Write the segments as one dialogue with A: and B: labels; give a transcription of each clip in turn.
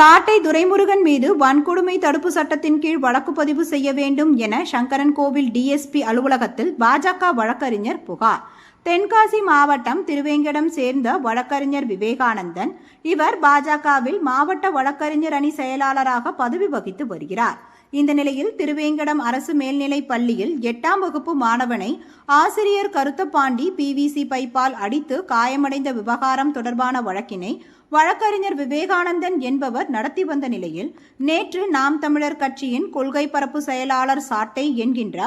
A: சாட்டை துரைமுருகன் மீது வன்கொடுமை தடுப்பு சட்டத்தின் கீழ் வழக்கு பதிவு செய்ய வேண்டும் என சங்கரன் கோவில் டிஎஸ்பி அலுவலகத்தில் பாஜக வழக்கறிஞர் புகார். தென்காசி மாவட்டம் திருவேங்கடம் சேர்ந்த வழக்கறிஞர் விவேகானந்தன் இவர் பாஜகவில் மாவட்ட வழக்கறிஞர் அணி செயலாளராக பதவி வகித்து வருகிறார். இந்த நிலையில் திருவேங்கடம் அரசு மேல்நிலைப் பள்ளியில் எட்டாம் வகுப்பு மாணவனை ஆசிரியர் கருத்தப்பாண்டி பிவிசி பைப்பால் அடித்து காயமடைந்த விவகாரம் தொடர்பான வழக்கினை வழக்கறிஞர் விவேகானந்தன் என்பவர் நடத்தி வந்த நிலையில் நேற்று நாம் தமிழர் கட்சியின் கொள்கை பரப்பு செயலாளர் சாட்டை என்கின்ற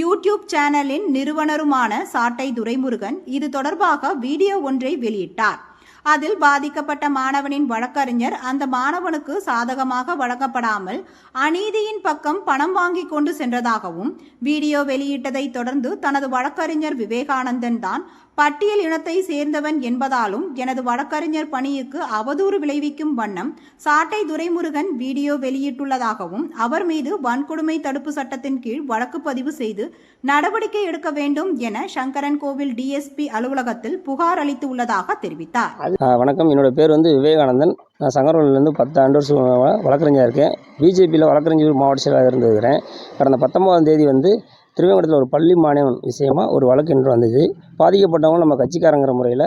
A: யூடியூப் சேனலின் நிறுவனருமான சாட்டை துரைமுருகன் இது தொடர்பாக வீடியோ ஒன்றை வெளியிட்டார். அதில் பாதிக்கப்பட்ட மாணவனின் வழக்கறிஞர் அந்த மாணவனுக்கு சாதகமாக வழங்கப்படாமல் அநீதியின் பக்கம் பணம் வாங்கி கொண்டு சென்றதாகவும் வீடியோ வெளியிட்டதை தொடர்ந்து தனது வழக்கறிஞர் விவேகானந்தன் தான் பட்டியல் இனத்தை சேர்ந்தவன் என்பதாலும் எனது வழக்கறிஞர் பணிக்கு அவதூறு விளைவிக்கும் வண்ணம் சாட்டை துரைமுருகன் வீடியோ வெளியிட்டுள்ளதாகவும் அவர் மீது வன்கொடுமை தடுப்பு சட்டத்தின் கீழ் வழக்கு பதிவு செய்து நடவடிக்கை எடுக்க வேண்டும் என சங்கரன் கோவில் டிஎஸ்பி அலுவலகத்தில் புகார் அளித்து உள்ளதாக தெரிவித்தார்
B: வணக்கம். என்னோட பேர் வந்து விவேகானந்தன். நான் சங்கரவல்லிருந்து பத்து ஆண்டு வருஷம் வழக்கறிஞராக இருக்கேன். பிஜேபியில் வழக்கறிஞர் மாவட்ட செயலாளர் இருந்திருக்கிறேன். கடந்த பத்தொன்பதாம் தேதி வந்து திருவேங்கடத்தில் ஒரு பள்ளி மானியம் விஷயமா ஒரு வழக்கு என்று வந்தது. பாதிக்கப்பட்டவங்க நம்ம கட்சிக்காரங்கிற முறையில்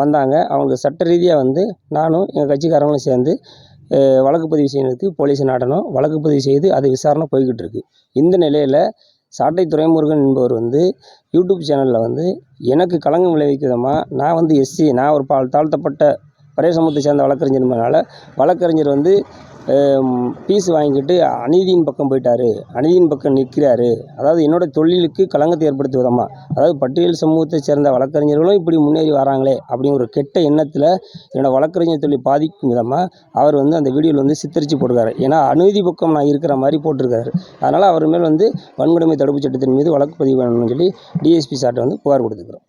B: வந்தாங்க. அவங்க சட்ட ரீதியாக வந்து நானும் எங்கள் கட்சிக்காரங்களும் சேர்ந்து வழக்கு பதிவு செய்யறதுக்கு போலீஸ் நாடணும் வழக்கு பதிவு செய்து அது விசாரணை போய்கிட்டு இருக்கு. இந்த நிலையில் சாட்டை துரைமுருகன் என்பவர் வந்து யூடியூப் சேனலில் வந்து எனக்கு களங்கம் விளைவிக்க விதமாக நான் வந்து எஸ்சி. நான் ஒரு பால் தாழ்த்தப்பட்ட பழைய சமூகத்தை சேர்ந்த வழக்கறிஞர்னால வழக்கறிஞர் வந்து பீஸ் வாங்கிட்டு அநீதியின் பக்கம் போயிட்டார். அநீதியின் பக்கம் நிற்கிறாரு. அதாவது என்னோட தொழிலுக்கு களங்கத்தை ஏற்படுத்தும் விதமாக அதாவது பட்டியல் சமூகத்தை சேர்ந்த வழக்கறிஞர்களும் இப்படி முன்னேறி வராங்களே அப்படிங்கிற ஒரு கெட்ட எண்ணத்தில் என்னோட வழக்கறிஞர் தொழில் பாதிக்கும் விதமாக அவர் வந்து அந்த வீடியோவில் வந்து சித்தரித்து போடுறாரு ஏன்னா அநீதி பக்கம் நான் இருக்கிற மாதிரி போட்டிருக்காரு. அதனால் அவர் மேல் வந்து வன்கொடுமை தடுப்பு சட்டத்தின் மீது வழக்கு பதிவு பண்ணணும்னு சொல்லி டிஎஸ்பி சார்ட்டை வந்து புகார் கொடுத்துக்கிறோம்.